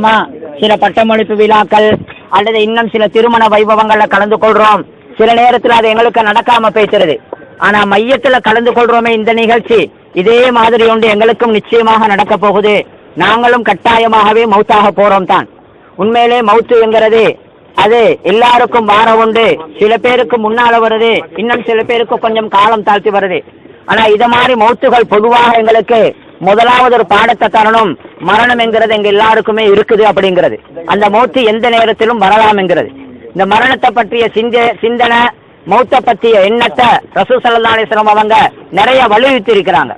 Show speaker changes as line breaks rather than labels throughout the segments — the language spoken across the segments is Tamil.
ஆமா, சில பட்டமளிப்பு விழாக்கள் அல்லது இன்னும் சில திருமண வைபவங்கள்ல கலந்து கொள்றோம். சில நேரத்துல அது எங்களுக்கு நடக்காம பேசுறது ஆனா மையத்துல கலந்து கொள்றோமே இந்த நிகழ்ச்சி. இதே மாதிரி ஒன்று எங்களுக்கும் நிச்சயமாக நடக்க போகுது. நாங்களும் கட்டாயமாகவே மௌத்தாக போறோம் தான். உண்மையிலே மௌத்து என்கிறது அது எல்லாருக்கும் வார உண்டு. சில பேருக்கு முன்னால வருது இன்னும் சில பேருக்கு கொஞ்சம் காலம் தாழ்த்தி வருது. ஆனா இத மாதிரி மௌத்துகள் பொதுவாக எங்களுக்கு முதலாவது ஒரு பாடத்தை தரணும் மரணம் என்கிறது எங்க எல்லாருக்குமே இருக்குது அப்படிங்கிறது. அந்த மௌத்து எந்த நேரத்திலும் வரலாம் என்கிறது. இந்த மரணத்தை பற்றிய சிந்த சிந்தனை மௌத்த பற்றிய எண்ணத்தை ரசூ சல்லா அலிஸ்லாம் அவங்க நிறைய வலியுறுத்தி இருக்கிறாங்க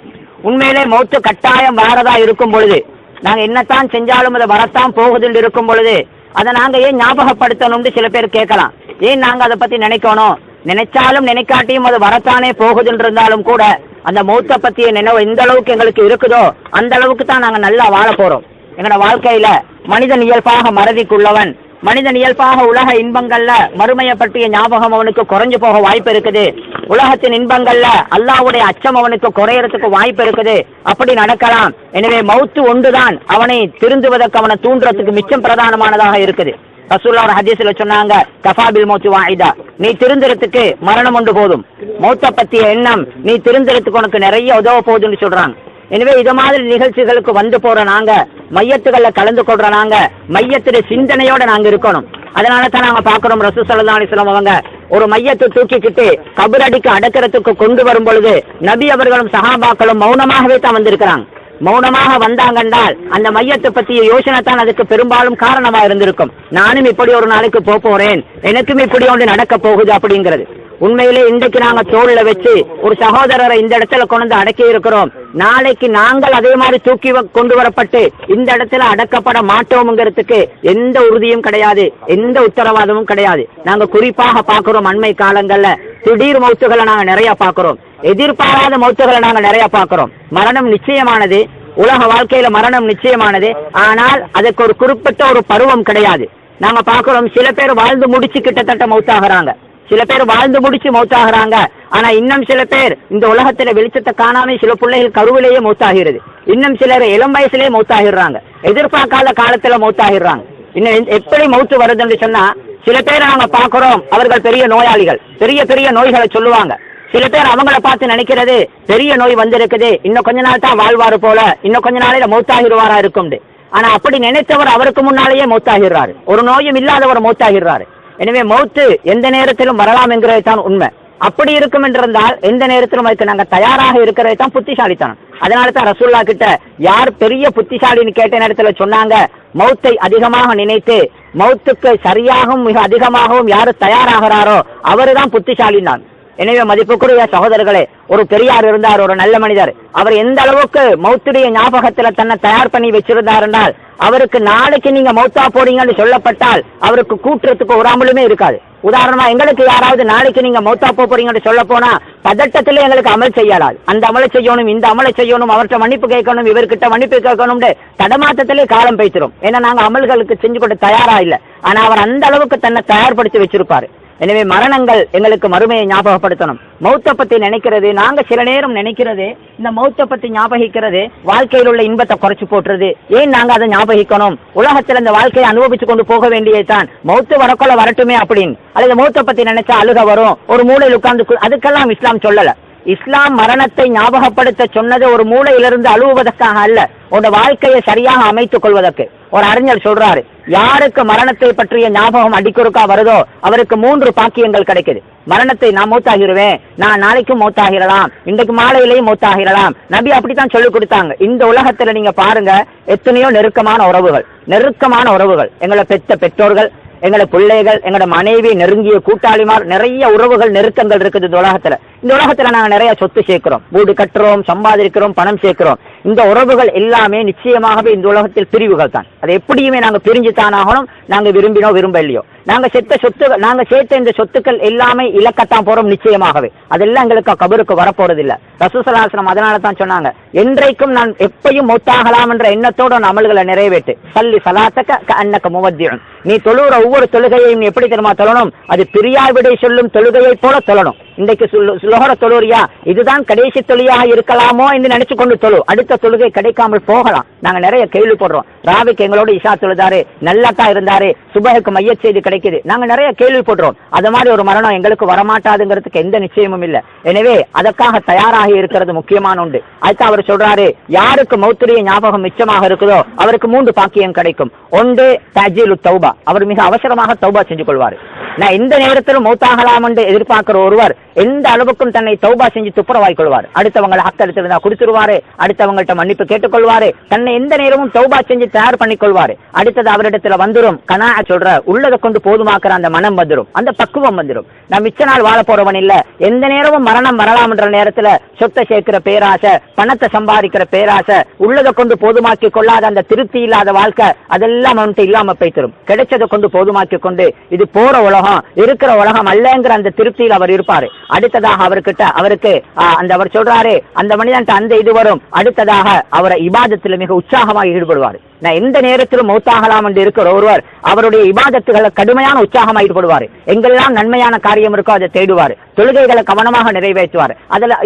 உண்மையிலே மௌத்து கட்டாயம் வேறதா இருக்கும் பொழுது நாங்க என்னத்தான் செஞ்சாலும் அதை வரத்தான் போகுதுன்னு இருக்கும் பொழுது அதை நாங்க ஏன் ஞாபகப்படுத்தணும்னு சில பேர் கேட்கலாம். ஏன் நாங்க அதை பத்தி நினைக்கணும்? நினைச்சாலும் நினைக்காட்டியும் அது வரத்தானே போகுதுன்னு இருந்தாலும் கூட அந்த மௌத்த பத்திய நினைவு எந்த அளவுக்கு எங்களுக்கு இருக்குதோ அந்த அளவுக்கு தான் நாங்க நல்லா வாழ போறோம். எங்களோட வாழ்க்கையில மனிதன் இயல்பாக மறதிக்குள்ளவன் மனிதன் இயல்பாக உலக இன்பங்கள்ல மறுமையை பற்றிய ஞாபகம் அவனுக்கு குறைஞ்சு போக வாய்ப்பு இருக்குது. உலகத்தின் இன்பங்கள்ல அல்லாவுடைய அச்சம் அவனுக்கு குறையறதுக்கு வாய்ப்பு இருக்குது. அப்படி நடக்கலாம். எனவே மௌத்து ஒன்றுதான் அவனை திருந்துவதற்கு அவனை தூண்டுறதுக்கு மிச்சம் பிரதானமானதாக இருக்குது. ரசூல்லாவோட ஹதீஸ்ல சொன்னாங்க கஃபாபில் மௌத்து வாயிதா நீ திருந்துறதுக்கு மரணம் ஒன்று போதும். மௌத்த பத்திய எண்ணம் நீ திருந்துறதுக்கு உனக்கு நிறைய உதவ போகுதுன்னு சொல்றாங்க. எனவே இது மாதிரி நிகழ்ச்சிகளுக்கு வந்து போற நாங்க மையத்துகள்ல கலந்து கொள்ற நாங்க மையத்துடைய சிந்தனையோட நாங்க இருக்கணும். அதனால தான் நாங்க பாக்குறோம் ரசூ சல்லா அலிஸ்லாம் அவங்க ஒரு மையத்தை தூக்கிக்கிட்டு கபரடிக்கு அடக்கிறதுக்கு கொண்டு வரும் பொழுது நபி அவர்களும் சஹாபாக்களும் மௌனமாகவே தான் வந்திருக்கிறாங்க. மௌனமாக வந்தாங்கண்டால் அந்த மையத்தை பற்றிய யோசனை தான் அதுக்கு பெரும்பாலும் காரணமா இருந்திருக்கும். நானும் இப்படி ஒரு நாளைக்கு போக போறேன். எனக்கும் இப்படி ஒன்று நடக்க போகுது அப்படிங்கிறது. உண்மையிலே இன்றைக்கு நாங்க தோல்ல வச்சு ஒரு சகோதரரை இந்த இடத்துல கொண்டு அடக்கி இருக்கிறோம். நாளைக்கு நாங்கள் அதே மாதிரி தூக்கி வ- கொண்டு வரப்பட்டு இந்த இடத்துல அடக்கப்பட மாட்டோம்ங்கிறதுக்கு எந்த உறுதியும் கிடையாது. எந்த உத்தரவாதமும் கிடையாது. நாங்க குறிப்பாக பாக்குறோம் அண்மை காலங்கள்ல திடீர் மௌத்துகளை நாங்க நிறைய பாக்குறோம் எதிர்பாராத மௌத்துகளை நாங்க நிறைய பார்க்கிறோம். மரணம் நிச்சயமானது. உலக வாழ்க்கையில மரணம் நிச்சயமானது. ஆனால் அதுக்கு ஒரு குறிப்பிட்ட ஒரு பருவம் கிடையாது. நாங்க பாக்குறோம் சில பேர் வாழ்ந்து முடிச்சு கிட்டத்தட்ட மௌத்தாகிறாங்க. சில பேர் வாழ்ந்து முடிச்சு மௌத்தாகிறாங்க. ஆனா இன்னும் சில பேர் இந்த உலகத்துல வெளிச்சத்தை காணாம சில பிள்ளைகள் கருவிலேயே மௌத்தாகிறது. இன்னும் சிலர் இளம் வயசுலயே மௌத்தாகிடுறாங்க எதிர்பார்க்காத காலத்துல மௌத்தாகிடுறாங்க இன்னும் எப்படி மௌத்து வருதுன்னு சொன்னா சில பேரை நாங்க பாக்குறோம் அவர்கள் பெரிய நோயாளிகள். பெரிய பெரிய நோய்களை சொல்லுவாங்க. சில பேர் அவங்கள பார்த்து நினைக்கிறது பெரிய நோய் வந்திருக்குது. இன்னும் கொஞ்ச நாள் தான் வாழ்வாரு போல. இன்னும் கொஞ்ச நாளையில மௌத்தாகிடுவாரா இருக்கும்னு ஆனா அப்படி நினைத்தவர் அவருக்கு முன்னாலேயே மௌத்தாகிறாரு ஒரு நோயும் இல்லாதவர் மௌத்தாகிறாரு எனவே மௌத்து எந்த நேரத்திலும் வரலாம் என்கிறது தான் உண்மை. அப்படி இருக்கும் என்றிருந்தால் எந்த நேரத்திலும் அதுக்கு நாங்க தயாராக இருக்கிறது தான் புத்திசாலித்தனம். அதனால தான் ரசூல்லா கிட்ட யார் பெரிய புத்திசாலின்னு கேட்ட நேரத்துல சொன்னாங்க மௌத்தை அதிகமாக நினைத்து மௌத்துக்கு சரியாகவும் மிக அதிகமாகவும் யாரு தயாராகிறாரோ அவருதான் புத்திசாலிதான் எனவே மதிப்புக்குரிய சகோதரர்களே ஒரு பெரியார் இருந்தார் ஒரு நல்ல மனிதர். அவர் எந்த அளவுக்கு மௌத்துடைய ஞாபகத்துல தன்னை தயார் பண்ணி வச்சிருந்தார் என்றால் அவருக்கு நாளைக்கு நீங்க மௌத்தா போறீங்கன்னு சொல்லப்பட்டால் அவருக்கு கூட்டுறதுக்கு உறாமலுமே இருக்காது. உதாரணமா எங்களுக்கு யாராவது நாளைக்கு நீங்க மௌத்தா போறீங்கன்னு சொல்ல போனா பதட்டத்திலே எங்களுக்கு அமல் செய்யலாது. அந்த அமலை செய்யணும் இந்த அமலை செய்யணும் அவர்கிட்ட மன்னிப்பு கேட்கணும் இவர்கிட்ட மன்னிப்பு கேட்கணும் தடமாற்றத்திலே காலம் பேசிரும் ஏன்னா நாங்க அமல்களுக்கு செஞ்சு கொண்டு தயாரா இல்ல. ஆனா அவர் அந்த அளவுக்கு தன்னை தயார்படுத்தி வச்சிருப்பாரு. எனவே மரணங்கள் எங்களுக்கு மறுமையை ஞாபகப்படுத்தணும். மௌத்த பத்தி நினைக்கிறது நாங்க சில நேரம் நினைக்கிறது இந்த மௌத்த பத்தி ஞாபகிக்கிறது வாழ்க்கையில் உள்ள இன்பத்தை குறைச்சு போட்டுறது. ஏன் நாங்க அதை ஞாபகிக்கணும்? உலகத்தில் இந்த வாழ்க்கையை அனுபவிச்சு கொண்டு போக வேண்டியதுதான் மௌத்து வரக்கொள்ள வரட்டுமே அப்படின்னு. அல்லது மௌத்த பத்தி நினைச்சா அழுக வரும் ஒரு மூளையில் உட்கார்ந்து அதுக்கெல்லாம் இஸ்லாம் சொல்லல. இஸ்லாம் மரணத்தை ஞாபகப்படுத்த சொன்னது ஒரு மூளையிலிருந்து அழுவதற்காக அல்ல உன்னோட வாழ்க்கையை சரியாக அமைத்துக் கொள்வதற்கு. ஒரு அறிஞர் சொல்றாரு யாருக்கு மரணத்தை பற்றிய ஞாபகம் அடிக்கொருக்கா வருதோ அவருக்கு மூன்று பாக்கியங்கள் கிடைக்குது. மரணத்தை நான் மூத்தாகிருவேன். நான் நாளைக்கும் மூத்தாகிடலாம் இன்றைக்கு மாலையிலேயும் மூத்தாகிரலாம். நபி அப்படித்தான் சொல்லி கொடுத்தாங்க. இந்த உலகத்துல நீங்க பாருங்க எத்தனையோ நெருக்கமான உறவுகள். நெருக்கமான உறவுகள். எங்களை பெற்ற பெற்றோர்கள் எங்களோட பிள்ளைகள் எங்களோட மனைவி நெருங்கிய கூட்டாளிமார் நிறைய உறவுகள் நெருக்கங்கள் இருக்குது இந்த உலகத்துல. இந்த உலகத்துல நாங்க நிறைய சொத்து சேர்க்கிறோம். வீடு கட்டுறோம் சம்பாதிக்கிறோம் பணம் சேர்க்கிறோம். இந்த உறவுகள் எல்லாமே நிச்சயமாகவே இந்த உலகத்தில் பிரிவுகள் தான் அது எப்படியுமே நாங்கள் பிரிஞ்சு தான் ஆகணும் நாங்க விரும்பினோ விரும்ப இல்லையோ நாங்க செத்த சொத்துகள் நாங்க சேர்த்த இந்த சொத்துக்கள் எல்லாமே இலக்கத்தான் போறோம் நிச்சயமாகவே. அதெல்லாம் எங்களுக்கு கபருக்கு வரப்போறது இல்ல ரசூசலாசனம் அதனால தான் சொன்னாங்க என்றைக்கும் நான் எப்பையும் மொத்தாகலாம் என்ற எண்ணத்தோட அமல்களை நிறைவேற்று. சல்லி சலாத்தக்க அன்னக்க முவத்தியம் நீ தொழுகிற ஒவ்வொரு தொழுகையையும் நீ எப்படி தெரியுமா தொழணும்? அது பிரியாவிடை சொல்லும் தொழுகையை போல தொழணும். இன்றைக்கு சுலோகர தொழுறியா? இதுதான் கடைசி தொழிலாக இருக்கலாமோ என்று நினைச்சு கொண்டு தொழு. அடுத்த தொழுகை கிடைக்காமல் போகலாம். நாங்க நிறைய கேள்விப்படுறோம். ராவிக்கு எங்களோட இஷா தொழுதாரு நல்லா இருந்தாரு சுபகுக்கு மைய செய்தி கிடைக்குது. நாங்க நிறைய கேள்விப்படுறோம் அது மாதிரி ஒரு மரணம் எங்களுக்கு வரமாட்டாதுங்கிறதுக்கு எந்த நிச்சயமும் இல்ல. எனவே அதற்காக தயாராகி இருக்கிறது முக்கியமான உண்டு அடுத்து அவர் சொல்றாரு யாருக்கு மௌத்திரிய ஞாபகம் மிச்சமாக இருக்குதோ அவருக்கு மூன்று பாக்கியம் கிடைக்கும். ஒன்று தஜீலு தௌபா. அவர் மிக அவசரமாக தௌபா செஞ்சு கொள்வார். நான் எந்த நேரத்திலும் மௌத்தாகலாம் என்று எதிர்பார்க்கிற ஒருவர் எந்த அளவுக்கும் தன்னை தௌபா செஞ்சு துப்புரவாய் கொள்வார். அடுத்தவங்களை ஹக்கு கொடுத்துருவாரு. அடுத்தவங்கள்ட்ட மன்னிப்பு கேட்டுக்கொள்வாரு. தன்னை எந்த நேரமும் தௌபா செஞ்சு தயார் பண்ணிக்கொள்வாரு. அடுத்தது அவரிடத்துல வந்துரும். கனா சொல்ற உள்ளதை கொண்டு போதுமாக்குற அந்த மனம் வந்துரும். அந்த பக்குவம் வந்துரும். நான் மிச்ச நாள் வாழ போறவன் இல்ல. எந்த நேரமும் மரணம் வரலாம்ன்ற நேரத்துல சொத்தை சேர்க்கிற பேராசை பணத்தை சம்பாதிக்கிற பேராசை உள்ளதை கொண்டு போதுமாக்கி கொள்ளாத அந்த திருப்தி இல்லாத வாழ்க்கை அதெல்லாம் அவன்கிட்ட இல்லாம போய்த்தரும் கிடைச்சதை கொண்டு போதுமாக்கி கொண்டு இது போற உலகம். இருக்கிற உலகம் அல்லங்கிற அந்த திருப்தியில் அவர் இருப்பாரு. அடுத்ததாக அவர்கிட்ட அவருக்கு அந்த அவர் சொல்றாரு அந்த மனிதன் அந்த இது வரும். அடுத்ததாக அவரை இபாதத்தில் மிக உற்சாகமாக ஈடுபடுவார். எந்த நேரத்திலும் மௌத்தாகலாம் என்று இருக்கிற ஒருவர் அவருடைய இபாதத்துகளை கடுமையான உற்சாகம் ஈடுபடுவார் எங்கெல்லாம் நன்மையான காரியம் இருக்கோ அதை தேடுவார். தொழுகைகளை கவனமாக நிறைவேற்றுவார். அதுல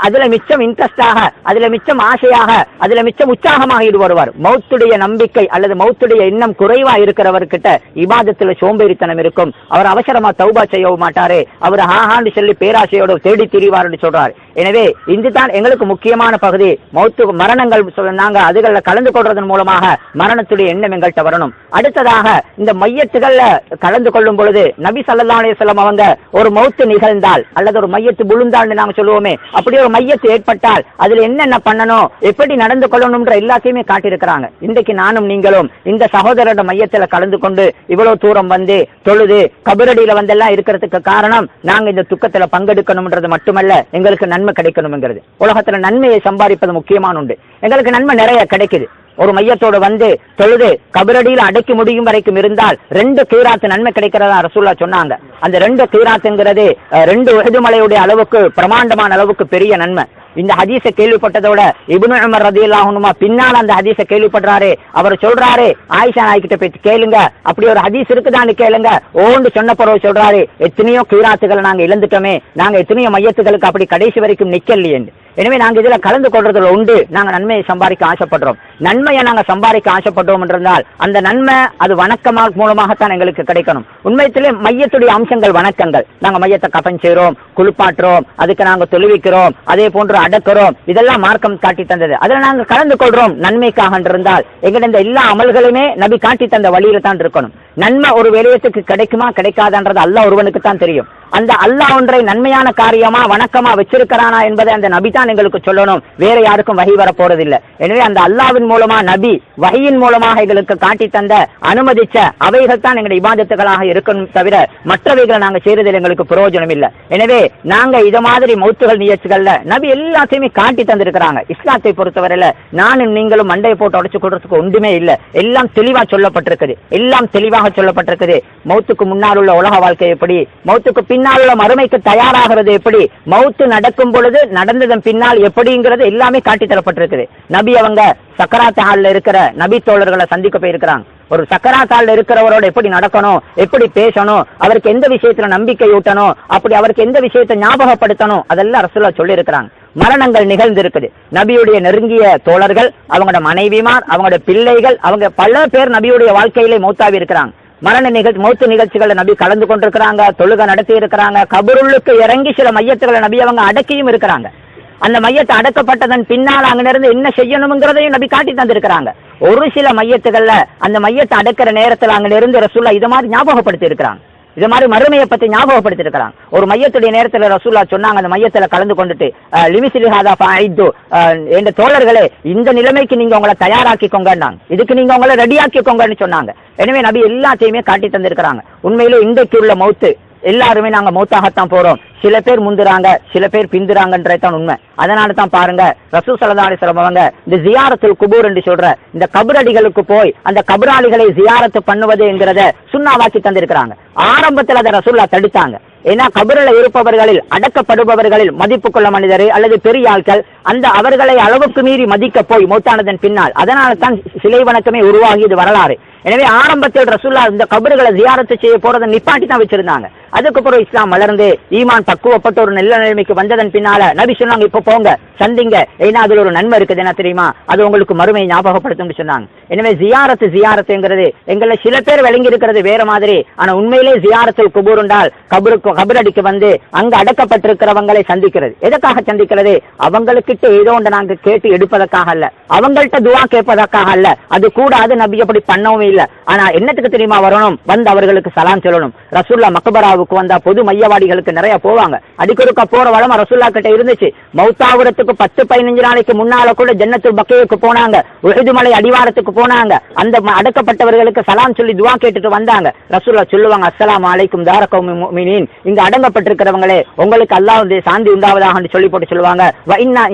அதுல மிச்சம் இன்ட்ரெஸ்டாக அதுல மிச்சம் ஆசையாக அதுல மிச்சம் உற்சாகமாக ஈடுபடுவார். மௌத்துடைய நம்பிக்கை அல்லது மௌத்துடைய எண்ணம் குறைவா இருக்கிறவர்கிட்ட இபாதத்துல சோம்பேறித்தனம் இருக்கும். அவர் அவசரமா தௌபா செய்யவும் மாட்டாரு. அவர் ஆஹாண்டு சொல்லி பேராசையோட தேடி திரிவார்னு சொல்றார். எனவே இதுதான் எங்களுக்கு முக்கியமான பகுதி. மௌத்து மரணங்கள் நாங்க அதுகளில் கலந்து கொள்றதன் மூலமாக மரணத்துடைய எண்ணம் எங்கள்கிட்ட வரணும். அடுத்ததாக இந்த மையத்துகள்ல கலந்து கொள்ளும் பொழுது நபி ஸல்லல்லாஹு அலைஹி அவங்க ஒரு மௌத்து நிகழ்ந்தால் அல்லது ஒரு மையத்து விழுந்தால்னு நாங்க சொல்லுவோமே அப்படி ஒரு மையத்து ஏற்பட்டால் அதுல என்னென்ன பண்ணணும் எப்படி நடந்து கொள்ளணும்ன்ற எல்லாத்தையுமே காட்டியிருக்கிறாங்க. இன்றைக்கு நானும் நீங்களும் இந்த சகோதரோட மையத்துல கலந்து கொண்டு இவ்வளவு தூரம் வந்து தொழுது கபரடியில வந்தெல்லாம் இருக்கிறதுக்கு காரணம் நாங்க இந்த துக்கத்துல பங்கெடுக்கணும்ன்றது மட்டுமல்ல எங்களுக்கு நன்மை கிடைக்கணுங்கிறது உலகத்துல நன்மையை சம்பாதிப்பது முக்கியமான உண்டு. எங்களுக்கு நன்மை நிறைய கிடைக்குது. ஒரு மையத்தோடு வந்து தொழுது கபரடியில் அடைக்க முடியும் வரைக்கும் இருந்தால் ரெண்டு கீராத்து நன்மை கிடைக்கிறதா ரசூல்லா சொன்னாங்க. அந்த ரெண்டு கீராத்துங்கிறது ரெண்டு உஹதுமலையுடைய அளவுக்கு பிரமாண்டமான அளவுக்கு பெரிய நன்மை. இந்த ஹதீஸை கேள்விப்பட்டதோட இபுனு அமர் ரதி இல்லாஹனுமா பின்னால் அந்த ஹதீஸை கேள்விப்படுறாரு. அவர் சொல்றாரு ஆயிஷா நாய்கிட்ட போய் கேளுங்க. அப்படி ஒரு ஹதீஸ் இருக்குதான்னு கேளுங்க. ஓண்டு சொன்ன பிறகு சொல்றாரு எத்தனையோ கீராத்துகளை நாங்க இழந்துட்டோமே. நாங்க எத்தனையோ மையத்துகளுக்கு அப்படி கடைசி வரைக்கும் நிக்கலையே எனவே நாங்க இதுல கலந்து கொள்றதுல உண்டு. நாங்க நன்மையை சம்பாதிக்க ஆசைப்படுறோம். நன்மையை நாங்க சம்பாதிக்க ஆசைப்பட்டோம் என்றால் அந்த நன்மை அது வணக்கமா மூலமாகத்தான் எங்களுக்கு கிடைக்கணும். உண்மையத்திலே மையத்துடைய அம்சங்கள் வணக்கங்கள். நாங்க மையத்தை கபன் செய்றோம் குளிப்பாட்டுறோம் அதுக்கு நாங்க தொழுவிக்கிறோம் அதே போன்று அடக்கிறோம். இதெல்லாம் மார்க்கம் காட்டி தந்தது. அதுல நாங்க கலந்து கொள்றோம் நன்மைக்காக இருந்தால் எங்கிட்ட இந்த எல்லா அமல்களுமே நபி காட்டி தந்த வழியில தான் இருக்கணும். நன்மை ஒரு வேலையத்துக்கு கிடைக்குமா கிடைக்காதான்றது அல்லாஹ் ஒருவனுக்கு தான் தெரியும். அந்த அல்லாஹ் ஒன்றை நன்மையான காரியமா வணக்கமா வச்சிருக்கிறானா என்பதை அந்த நபி தான் எங்களுக்கு சொல்லணும். வேற யாருக்கும் வகை வர போறதில்லை எனவே அந்த அல்லாவின் மூலமா நபி வகையின் மூலமாக எங்களுக்கு காட்டி தந்த அனுமதிச்ச அவைகள் தான் எங்களுடைய இபாதத்துகளாக இருக்கணும் தவிர மற்றவைகளை நாங்க செய்யறதில் எங்களுக்கு பிரயோஜனம் இல்லை எனவே நாங்க இத மாதிரி மௌத்துகள் நிகழ்ச்சிகள்ல நபி எல்லாத்தையுமே காட்டி தந்திருக்கிறாங்க. இஸ்லாத்தை பொறுத்தவரையில நானும் நீங்களும் மண்டையை போட்டு உடைச்சு கொள்றதுக்கு ஒன்றுமே இல்லை. எல்லாம் தெளிவா சொல்லப்பட்டிருக்குது. எல்லாம் தெளிவா தெளிவாக சொல்லப்பட்டிருக்குது. மௌத்துக்கு முன்னால் உள்ள உலக வாழ்க்கை எப்படி? மௌத்துக்கு பின்னால் உள்ள மறுமைக்கு தயாராகிறது எப்படி? மௌத்து நடக்கும் பொழுது நடந்ததன் பின்னால் எப்படிங்கிறது எல்லாமே காட்டி தரப்பட்டிருக்குது. நபி அவங்க சக்கராத் ஹால்ல இருக்கிற நபி தோழர்களை சந்திக்க போயிருக்கிறாங்க. ஒரு சக்கராத் ஹால்ல இருக்கிறவரோட எப்படி நடக்கணும்? எப்படி பேசணும்? அவருக்கு எந்த விஷயத்துல நம்பிக்கை ஊட்டணும்? அப்படி அவருக்கு எந்த விஷயத்தை ஞாபகப்படுத்தணும்? அதெல்லாம் ரசூலா சொல்லி இருக்கிறாங்க மரணங்கள் நிகழ்ந்திருக்குது. நபியுடைய நெருங்கிய தோழர்கள் அவங்களோட மனைவிமார் அவங்களோட பிள்ளைகள் அவங்க பல பேர் நபியுடைய வாழ்க்கையிலே மௌத்தாவி இருக்கிறாங்க. மரண நிகழ்ச்சி மௌத்து நிகழ்ச்சிகளை நபி கலந்து கொண்டிருக்கிறாங்க தொழுகை நடத்தி இருக்கிறாங்க கபருளுக்கு இறங்கி சில மையத்துகளை நபி அவங்க அடக்கியும் இருக்கிறாங்க. அந்த மையத்தை அடக்கப்பட்டதன் பின்னால் அங்கிருந்து என்ன செய்யணுங்கிறதையும் நபி காட்டி தந்திருக்கிறாங்க. ஒரு சில மையத்துகள்ல அந்த மையத்தை அடக்கிற நேரத்துல அங்கிருந்து ரசூல்லா இது மாதிரி ஞாபகப்படுத்தி இருக்கிறாங்க இது மாதிரி மறுமையை பத்தி ஞாபகப்படுத்திருக்கிறாங்க ஒரு மையத்துடைய நேரத்துல ரசூல்லா சொன்னாங்க அந்த மையத்துல கலந்து கொண்டுட்டு லிமிசிலிஹாதா ஃபைது என்ற தோழர்களே இந்த நிலைமைக்கு நீங்க உங்களை தயாராக்கிக்கோங்கன்னாங்க. இதுக்கு நீங்க உங்களை ரெடியாக்கிக்கோங்கன்னு சொன்னாங்க. எனவே நபி எல்லாத்தையுமே காட்டி தந்திருக்கிறாங்க. உண்மையிலே இன்றைக்கு உள்ள மௌத்து எல்லாருமே நாங்க மௌத்தாகத்தான் போறோம். சில பேர் முந்துறாங்க சில பேர் பிந்துறாங்கன்றது தான் உண்மை அதனால தான் பாருங்க ரசூ சலதாரி அலிஸ்லாம் இந்த ஜியாரத்தில் குபூர் என்று சொல்ற இந்த கபரடிகளுக்கு போய் அந்த கபராளிகளை ஜியாரத்து பண்ணுவது என்கிறத சுண்ணாவாக்கி தந்திருக்கிறாங்க. ஆரம்பத்தில் அதை ரசூல்லா தடுத்தாங்க. ஏன்னா கபரில் இருப்பவர்களில் அடக்கப்படுபவர்களில் மதிப்பு கொள்ள மனிதர் அல்லது பெரிய ஆட்கள் அந்த அவர்களை அளவுக்கு மீறி மதிக்க போய் மௌத்தானதன் பின்னால். அதனால தான் சிலை வணக்கமே உருவாகியது வரலாறு. எனவே ஆரம்பத்தில் ரசூல்லா இந்த கபறுகளை ஜியாரத்து செய்ய போறதை நிப்பாட்டி தான் வச்சிருந்தாங்க. அதுக்கப்புறம் இஸ்லாம் வளர்ந்து ஈமான் பக்குவப்பட்ட ஒரு நல்ல நிலைமைக்கு வந்ததன் பின்னால நபி சொன்னாங்க இப்ப போங்க சந்திங்க. ஏன்னா அதுல ஒரு நன்மை இருக்குது என்ன தெரியுமா? அது உங்களுக்கு மறுமையை ஞாபகப்படுத்தும் சொன்னாங்க. எனவே ஜியாரத்து ஜியாரத்துங்கிறது எங்களை சில பேர் விளங்கி இருக்கிறது வேற மாதிரி. ஆனா உண்மையிலே ஜியாரத்தில் குபூர் உண்டால் கபருக்கு கபரடிக்கு வந்து அங்க அடக்கப்பட்டிருக்கிறவங்களை சந்திக்கிறது. எதற்காக சந்திக்கிறது? அவங்களுக்கு கிட்ட ஏதோ ஒன்று நாங்க கேட்டு எடுப்பதற்காக அல்ல. அவங்கள்ட்ட துவா கேட்பதற்காக அல்ல. அது கூடாது நபி அப்படி பண்ணவும் இல்லை. ஆனா என்னத்துக்கு தெரியுமா வரணும்? வந்து அவர்களுக்கு சலாம் சொல்லணும். ரசூல்லா மக்பராவுக்கு வந்தா பொது மையவாடிகளுக்கு நிறைய போவாங்க. அடிக்கொருக்கா போற வளமா ரசூல்லா கிட்ட இருந்துச்சு. மௌத்தாவுரத்துக்கு பத்து பதினஞ்சு நாளைக்கு முன்னால கூட ஜன்னத்து பக்கையுக்கு போனாங்க. உழுதுமலை அடிவாரத்துக்கு போனாங்க. அந்த அடக்கப்பட்டவர்களுக்கு சலாம் சொல்லி துவா கேட்டுட்டு வந்தாங்க. ரசூல்லா சொல்லுவாங்க அஸ்லாம் அலைக்கும் தாரகம் இங்க அடங்கப்பட்டிருக்கிறவங்களே உங்களுக்கு அல்லாஹ்வுடைய சாந்தி உண்டாவதாக சொல்லி போட்டு சொல்லுவாங்க.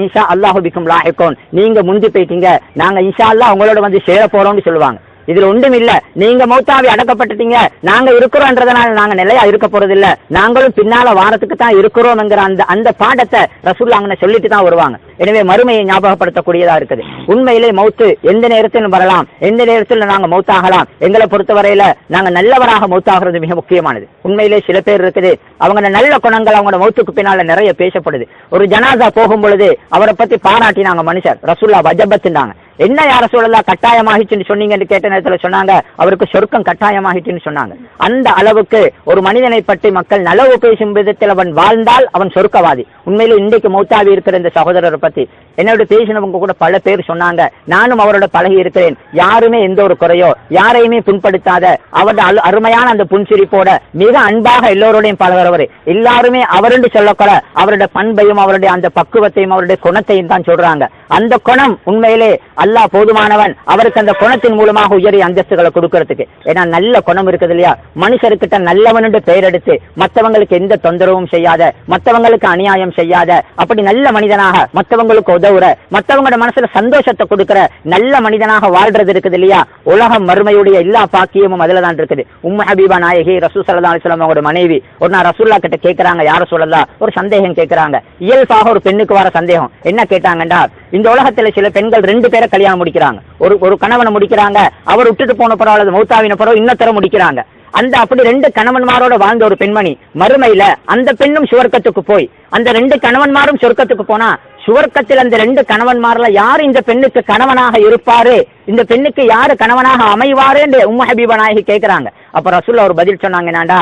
இன்ஷா அல்லாஹு பிக்கும் லாஹிக்கோன். நீங்க முந்தி போயிட்டீங்க. நாங்க இன்ஷா அல்லாஹ் உங்களோட வந்து சேர போறோம்னு சொல்லுவாங்க. இதுல ஒன்றும் இல்ல நீங்க மௌத்தாவி அடக்கப்பட்டுட்டீங்க. நாங்க இருக்கிறோம்ன்றதுனால நாங்க நிலையா இருக்க போறது இல்ல நாங்களும் பின்னால வாரத்துக்கு தான் இருக்கிறோம்ங்கிற அந்த அந்த பாடத்தை ரசூல்லா அங்கே சொல்லிட்டு தான் வருவாங்க. எனவே மறுமையை ஞாபகப்படுத்தக்கூடியதா இருக்குது. உண்மையிலே மௌத்து எந்த நேரத்திலும் வரலாம். எந்த நேரத்தில் நாங்க மௌத்தாகலாம். எங்களை பொறுத்தவரையில நாங்க நல்லவராக மௌத்தாகிறது மிக முக்கியமானது. உண்மையிலே சில பேர் இருக்குது. அவங்க நல்ல குணங்கள் அவங்களோட மௌத்துக்கு பின்னால நிறைய பேசப்படுது. ஒரு ஜனாதா போகும் பொழுது அவரை பத்தி பாராட்டினாங்க மனுஷர். ரசூல்லா வஜபத்துனாங்க என்ன யார சூழலா கட்டாயமாகிச்சுன்னு சொன்னீங்கன்னு கேட்ட நேரத்துல சொன்னாங்க. அவருக்கு சொர்க்கம் கட்டாயமாகிச்சுன்னு சொன்னாங்க. அந்த அளவுக்கு ஒரு மனிதனை பற்றி மக்கள் நலவு பேசும் விதத்தில் அவன் வாழ்ந்தால் அவன் சொர்க்கவாதி. உண்மையில இன்றைக்கு மௌத்தாவி இருக்கிற இந்த சகோதரரை பத்தி என்னோட பேசினவங்க கூட பல பேர் சொன்னாங்க. நானும் அவரோட பழகி இருக்கிறேன். யாருமே எந்த ஒரு குறையோ யாரையுமே புண்படுத்தாத அவரோட அருமையான அந்த புன்சிரிப்போட மிக அன்பாக எல்லோரோடையும் பழகிறவர். எல்லாருமே அவருன்னு சொல்லக்கூட அவருடைய பண்பையும் அவருடைய அந்த பக்குவத்தையும் அவருடைய குணத்தையும் தான் சொல்றாங்க. அந்த குணம் உண்மையிலே அல்லாஹ் போதுமானவன். அவருக்கு அந்த குணத்தின் மூலமாக உயரிய அந்தஸ்துகளை கொடுக்கறதுக்கு. ஏன்னா நல்ல குணம் இருக்குது இல்லையா? மனுஷருக்கிட்ட நல்லவன் என்று பெயர் எடுத்து மற்றவங்களுக்கு எந்த தொந்தரவும் செய்யாத மற்றவங்களுக்கு அநியாயம் செய்யாத அப்படி நல்ல மனிதனாக மற்றவங்களுக்கு உதவுற மற்றவங்களோட மனசுல சந்தோஷத்தை கொடுக்கிற நல்ல மனிதனாக வாழ்றது இருக்குது இல்லையா? உலகம் மறுமையுடைய எல்லா பாக்கியமும் அதுல தான் இருக்குது. உம்ம ஹபீபா நாயகி ரசூ சல்லா அலிஸ்லாம் அவங்களோட மனைவி ஒரு நாள் ரசூல்லா கிட்ட கேட்கறாங்க யார சொல்லலாம் ஒரு சந்தேகம் கேட்கறாங்க இயல்பாக ஒரு பெண்ணுக்கு வர சந்தேகம். என்ன கேட்டாங்கண்டா? இந்த உலகத்துல சில பெண்கள் ரெண்டு பேரை கல்யாணம் முடிக்கிறாங்க. ஒரு ஒரு கணவனை முடிக்கிறாங்க அவர் விட்டுட்டு போன பிறகு அல்லது மௌத்தாவின பிறகு இன்னத்தர முடிக்கிறாங்க. அந்த அப்படி ரெண்டு கணவன்மாரோட வாழ்ந்த ஒரு பெண்மணி மறுமையில அந்த பெண்ணும் சுவர்க்கத்துக்கு போய் அந்த ரெண்டு கணவன்மாரும் சொர்க்கத்துக்கு போனா சுவர்க்கத்தில் அந்த ரெண்டு கணவன்மார்ல யார் இந்த பெண்ணுக்கு கணவனாக இருப்பாரு? இந்த பெண்ணுக்கு யாரு கணவனாக அமைவாரு என்று உம்ம நாயகி கேட்கிறாங்க அப்ப ரசூல் அவர் பதில் சொன்னாங்க என்னடா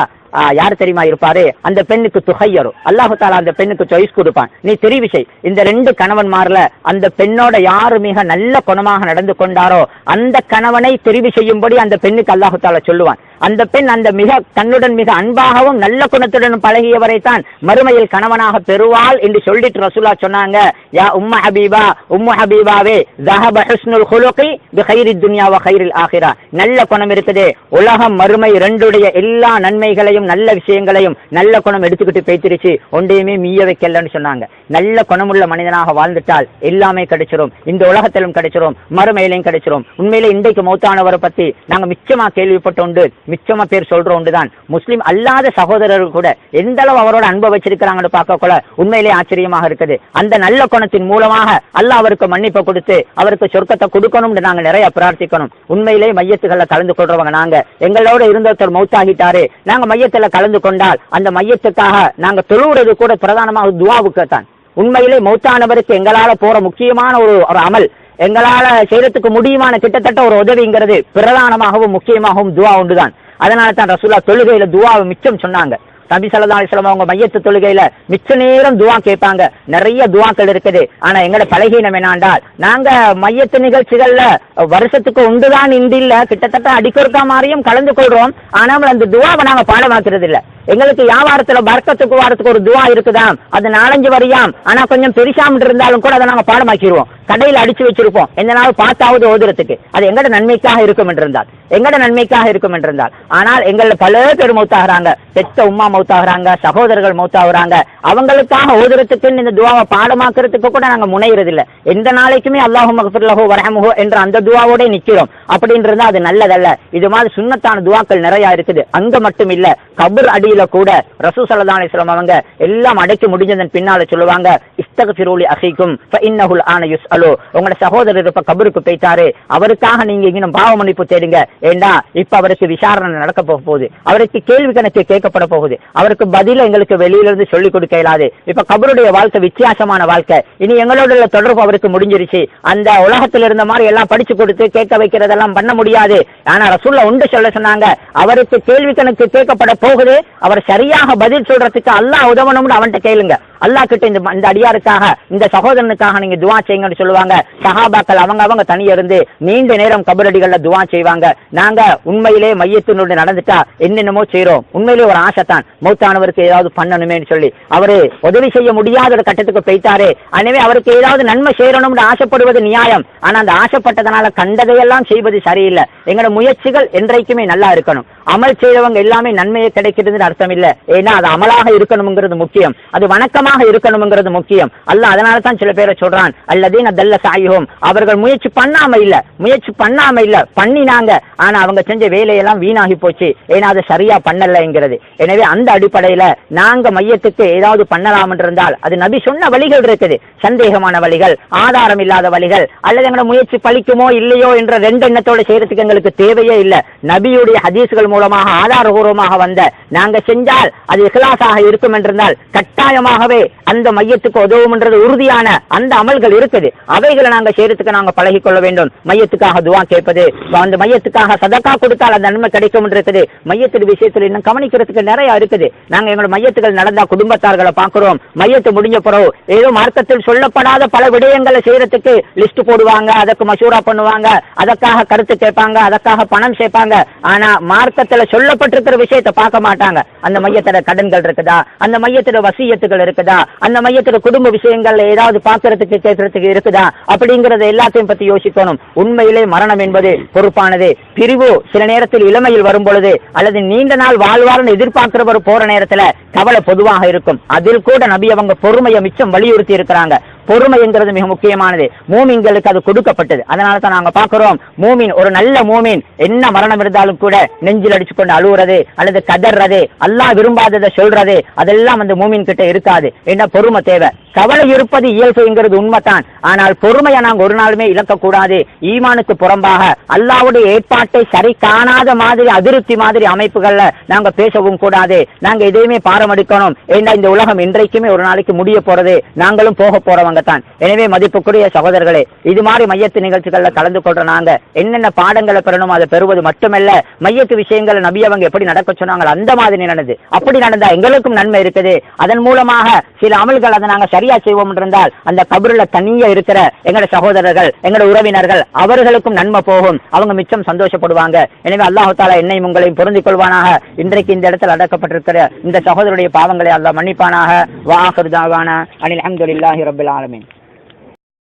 யார் தெரியுமா இருப்பாரு? அந்த பெண்ணுக்கு துகையரு. அல்லாஹு தாலா அந்த பெண்ணுக்கு சாய்ஸ் கொடுப்பான். நீ தெரிவு செய் இந்த ரெண்டு கணவன்மார்ல அந்த பெண்ணோட யாரு மிக நல்ல குணமாக நடந்து கொண்டாரோ அந்த கணவனை தெரிவு செய்யும்படி அந்த பெண்ணுக்கு அல்லாஹு தாலா சொல்லுவான். அந்த பெண் அந்த மிக தன்னுடன் மிக அன்பாகவும் நல்ல குணத்துடன் பழகியவரை தான் மறுமையில் கணவனாக பெறுவாள் என்று சொல்லிட்டு ரசூலா சொன்னாங்க. யா உம்ம ஹபீபா உம்மு ஹபீபாவே ஜஹப ஹஸ்னுல் ஹுலுகி பிஹைரி துன்யா நல்ல குணம் இருக்குது. உலகம் மறுமை ரெண்டுடைய எல்லா நன்மைகளையும் நல்ல விஷயங்களையும் நல்ல குணம் எடுத்துக்கிட்டு பேத்திருச்சு ஒன்றையுமே மீய வைக்கலன்னு சொன்னாங்க. நல்ல குணமுள்ள மனிதனாக வாழ்ந்துட்டால் எல்லாமே கிடைச்சிரும். இந்த உலகத்திலும் கிடைச்சிரும். மறுமையிலையும் கிடைச்சிரும். உண்மையிலே இன்றைக்கு மௌத்தானவரை பத்தி நாங்க மிச்சமா கேள்விப்பட்டோண்டு மிச்சமா பேர் சொல்றோம் ஒன்றுதான். முஸ்லீம் அல்லாத சகோதரர்கள் கூட எந்த அளவு அவரோட அன்பை வச்சிருக்கிறாங்கன்னு பார்க்க கூட உண்மையிலே ஆச்சரியமாக இருக்குது. அந்த நல்ல குணத்தின் மூலமாக அல்லாஹ் அவருக்கு மன்னிப்பு கொடுத்து அவருக்கு சொர்க்கத்தை கொடுக்கணும்னு நாங்க நிறைய பிரார்த்திக்கணும். உண்மையிலே மையத்துகள்ல கலந்து கொள்றவங்க நாங்க. எங்களோட இருந்த ஒருத்தர் மௌத்தாகிட்டாரு. நாங்க மையத்துல கலந்து கொண்டால் அந்த மையத்துக்காக நாங்க தொழுவுறது கூட பிரதானமாக துவாவுக்கு தான். உண்மையிலே மௌத்தானவருக்கு எங்களால போற முக்கியமான ஒரு ஒரு அமல் எங்களால செய்யறதுக்கு முடியுமான கிட்டத்தட்ட ஒரு உதவிங்கிறது பிரதானமாகவும் முக்கியமாகவும் துவா உண்டுதான் அதனால தான் ரசூல்லா தொழுகையில துவாவை மிச்சம் சொன்னாங்க. நபி சல்லா அலிஸ்லாம் அவங்க மையத்து தொழுகையில மிச்ச நேரம் துவா கேட்பாங்க. நிறைய துவாக்கள் இருக்குது. ஆனா எங்களோட பலகீனம் என்னாண்டால் நாங்க மையத்து நிகழ்ச்சிகள்ல வருஷத்துக்கு ஒன்றுதான் இன்று இல்ல கிட்டத்தட்ட அடிக்கொருக்கா மாதிரியும் கலந்து கொள்றோம். ஆனால் அந்த துவாவை நாங்க பாடமாக்குறது இல்லை எங்களுக்கு வியாபாரத்துல வர்க்கத்துக்கு வாரத்துக்கு ஒரு துவா இருக்குதான் அது நாலஞ்சு வரியாம். ஆனா கொஞ்சம் பெருசாம் இருந்தாலும் கூட அதை நாங்க பாடமாக்கிடுவோம். கடையில் அடிச்சு வச்சிருப்போம். எந்த பார்த்தாவது ஓதுறதுக்கு. அது எங்கட நன்மைக்காக இருக்கும் என்றிருந்தால். எங்கட நன்மைக்காக இருக்கும் என்றிருந்தால். ஆனால் எங்கள பல பேர் மௌத்தாகிறாங்க. பெத்த உமா மௌத்தாகிறாங்க. சகோதரர்கள் மௌத்தாகிறாங்க. அவங்களுக்காக ஓதுறதுக்குன்னு இந்த துவாவை பாடமாக்குறதுக்கு கூட நாங்க முனைகிறது இல்ல எந்த நாளைக்குமே அல்லாஹு மகஃபிர்லஹு வரஹமுஹு என்ற அந்த துவாவோட நிக்கிறோம். அப்படின்றது அது நல்லதல்ல. இது மாதிரி சுண்ணத்தான துவாக்கள் நிறைய இருக்குது. அங்க மட்டும் இல்ல. கபர் அடியில கூட ரசூ சல்லா அலிஸ்லாம் அவங்க எல்லாம் அடைச்சு முடிஞ்சதன் பின்னால சொல்லுவாங்க இஸ்தகஃபிரூலி அஹீக்கும் ஃபஇன்னஹுல் ஆன யுஸ்அலு. உங்களோட சகோதரர் இப்ப கபருக்கு போயிட்டாரு. அவருக்காக நீங்க இன்னும் பாவ மன்னிப்பு தேடுங்க. ஏண்டா இப்ப அவருக்கு விசாரணை நடக்க போக போகுது. அவருக்கு கேள்வி கணக்கு கேட்கப்பட போகுது. அவருக்கு பதில எங்களுக்கு வெளியில இருந்து சொல்லிக் கொடுக்க இயலாது. இப்ப கபருடைய வாழ்க்கை வித்தியாசமான வாழ்க்கை. இனி எங்களோட உள்ள தொடர்பு அவருக்கு முடிஞ்சிருச்சு. அந்த உலகத்தில் இருந்த மாதிரி எல்லாம் படிச்சு கொடுத்து கேட்க வைக்கிறதெல்லாம் பண்ண முடியாது. ஆனா ரசூல்ல உண்டு சொல்ல சொன்னாங்க. அவருக்கு கேள்வி கணக்கு கேட்கப்பட போகுது. அவர் சரியாக பதில் சொல்றதுக்கு அல்லாஹ் உதவணும்னு அவன்கிட்ட கேளுங்க. அல்லாஹ் கிட்ட இந்த இந்த அடியாருக்காக இந்த சகோதரனுக்காக நீங்க துவா செய்யுங்கன்னு சொல்லுவாங்க. சஹாபாக்கள் அவங்க அவங்க தனியா இருந்து நீண்ட நேரம் கபரடிகள்ல துவா செய்வாங்க. நாங்க உண்மையிலே மையத்தினுடைய நடந்துட்டா என்னென்னமோ செய்யறோம் உண்மையிலே ஒரு ஆசை தான். மௌத்தானவருக்கு ஏதாவது பண்ணணுமேன்னு சொல்லி. அவரு உதவி செய்ய முடியாத ஒரு கட்டத்துக்கு போயிட்டாரு. எனவே அவருக்கு ஏதாவது நன்மை செய்யணும்னு ஆசைப்படுவது நியாயம். ஆனா அந்த ஆசைப்பட்டதனால கண்டதையெல்லாம் செய்வது சரியில்லை. எங்களோட முயற்சிகள் என்றைக்குமே நல்லா இருக்கணும். அமல் செய்தவங்க எல்லாமே நன்மையை கிடைக்கிறதுன்னு அர்த்தம் இல்ல ஏன்னா அது அமலாக இருக்கணுங்கிறது முக்கியம். அது வணக்கமாக இருக்கணுங்கிறது முக்கியம். அல்ல அதனால தான் சில பேரை சொல்றான் அல்லது தல்ல சாயுகம் அவர்கள் முயற்சி பண்ணாம இல்ல முயற்சி பண்ணாம இல்ல பண்ணினாங்க. ஆனா அவங்க செஞ்ச வேலையெல்லாம் வீணாகி போச்சு. ஏன்னா அது சரியா பண்ணலைங்கிறது. எனவே அந்த அடிப்படையில நாங்க மையத்துக்கு ஏதாவது பண்ணலாம் இருந்தால் அது நபி சொன்ன வழிகள் இருக்குது. சந்தேகமான வழிகள் ஆதாரம் இல்லாத வழிகள் அல்லது எங்களோட முயற்சி பழிக்குமோ இல்லையோ என்ற ரெண்டு எண்ணத்தோட செய்யறதுக்கு எங்களுக்கு தேவையே இல்ல. நபியுடைய ஹதீஸ்கள் மூலமாக ஆதாரபூர்வமாக வந்த நாங்க செஞ்சால் அது இஹ்லாசாக இருக்கும் என்றிருந்தால் கட்டாயமாகவே அந்த மையத்துக்கு உதவும்ன்றது உறுதியான அந்த அமல்கள் இருக்குது. அவைகளை நாங்க செய்யறதுக்கு நாங்க பழகிக் கொள்ள வேண்டும். மையத்துக்காக துவா கேட்பது அந்த மையத்துக்காக சதக்கா கொடுத்தால் அந்த நன்மை கிடைக்கும் இருக்குது மையத்தின் விஷயத்தில் இன்னும் கவனிக்கிறதுக்கு நிறைய இருக்குது. நாங்க எங்களோட மையத்துகள் நடந்தா குடும்பத்தார்களை பார்க்கிறோம். மையத்து முடிஞ்ச பிறகு ஏதோ மார்க்கத்தில் சொல்லப்படாத பல விடயங்களை செய்யறதுக்கு லிஸ்ட் போடுவாங்க அதற்கு மசூரா பண்ணுவாங்க அதற்காக கருத்து கேட்பாங்க அதற்காக பணம் சேர்ப்பாங்க. ஆனா மார்க்க மார்க்கத்துல சொல்லப்பட்டிருக்கிற விஷயத்தை பார்க்க மாட்டாங்க. அந்த மையத்துல கடன்கள் இருக்குதா? அந்த மையத்துல வசியத்துகள் இருக்குதா? அந்த மையத்துல குடும்ப விஷயங்கள்ல ஏதாவது பாக்குறதுக்கு கேட்கறதுக்கு இருக்குதா? அப்படிங்கறத எல்லாத்தையும் பத்தி யோசிக்கணும். உண்மையிலே மரணம் என்பது பொறுப்பானது. பிரிவு சில நேரத்தில் இளமையில் வரும் பொழுது அல்லது நீண்ட நாள் வாழ்வார்னு எதிர்பார்க்கிறவர் போற நேரத்துல கவலை பொதுவாக இருக்கும். அதில் கூட நபி அவங்க பொறுமையை மிச்சம் வலியுறுத்தி இருக்கிறாங்க. பொறுமைங்கிறது மிக முக்கியமானது. மூமின்களுக்கு அது கொடுக்கப்பட்டது. அதனால தான் நாங்க பாக்குறோம் மூமின் ஒரு நல்ல மூமின் என்ன மரணம் இருந்தாலும் கூட நெஞ்சில் அடிச்சு கொண்டு அழுவுறது அல்லது கதறது அல்லாஹ் விரும்பாததை சொல்றது அதெல்லாம் அந்த மூமின் கிட்ட இருக்காது. என்ன பொறுமை தேவை? கவலை இருப்பது இயல்புங்கிறது உண்மைதான். ஆனால் பொறுமையை நாங்க ஒரு நாளுமே இழக்கக்கூடாது. ஈமானுக்கு புறம்பாக அல்லாவுடைய ஏற்பாட்டை சரி காணாத மாதிரி அதிருப்தி மாதிரி அமைப்புகள்ல நாங்க பேசவும் கூடாது. நாங்க எதையுமே பாரமடிக்கணும். ஏன்னா இந்த உலகம் இன்றைக்குமே ஒரு நாளைக்கு முடிய போறது? நாங்களும் போக போறவங்க தான். எனவே மதிப்புக்குரிய சகோதரர்களே இது மாதிரி மையத்து நிகழ்ச்சிகள்ல கலந்து கொள்ற நாங்க என்னென்ன பாடங்களை பெறணும் அதை பெறுவது மட்டுமல்ல மையத்து விஷயங்களை நபி அவங்க எப்படி நடக்க சொன்னாங்க அந்த மாதிரி நடந்தது. அப்படி நடந்தா எங்களுக்கும் நன்மை இருக்குது. அதன் மூலமாக சில அமல்கள் அதை நாங்க சரியா செய்வோம் இருந்தால் அந்த கபருல தனியா இருக்கிற எங்கட சகோதரர்கள் எங்கட உறவினர்கள் அவர்களுக்கும் நன்மை போகும். அவங்க மிச்சம் சந்தோஷப்படுவாங்க. எனவே அல்லாஹு தாலா என்னையும் உங்களையும் பொருந்திக் கொள்வானாக இன்றைக்கு இந்த இடத்தில் அடக்கப்பட்டிருக்கிற இந்த சகோதரருடைய பாவங்களை அல்லாஹ் மன்னிப்பானாக. வாஹருதாவான அனில் அஹமதுல்லாஹி ரபுல் ஆலமின்.